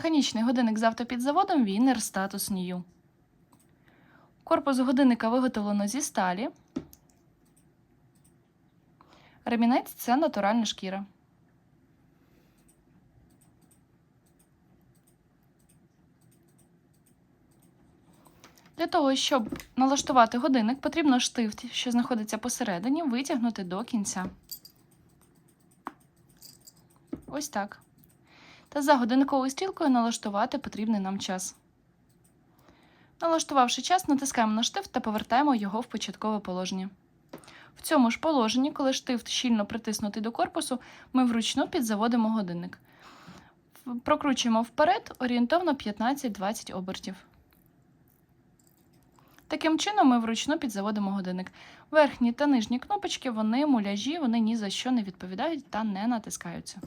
Механічний годинник з автопідзаводом Wiener Status New. Корпус годинника виготовлено зі сталі. Ремінець це натуральна шкіра. Для того, щоб налаштувати годинник, потрібно штифт, що знаходиться посередині, витягнути до кінця. Ось так. Та за годинниковою стрілкою налаштувати потрібний нам час. Налаштувавши час, натискаємо на штифт та повертаємо його в початкове положення. В цьому ж положенні, коли штифт щільно притиснутий до корпусу, ми вручну підзаводимо годинник. Прокручуємо вперед орієнтовно 15-20 обертів. Таким чином ми вручну підзаводимо годинник. Верхні та нижні кнопочки, вони муляжі, вони ні за що не відповідають та не натискаються.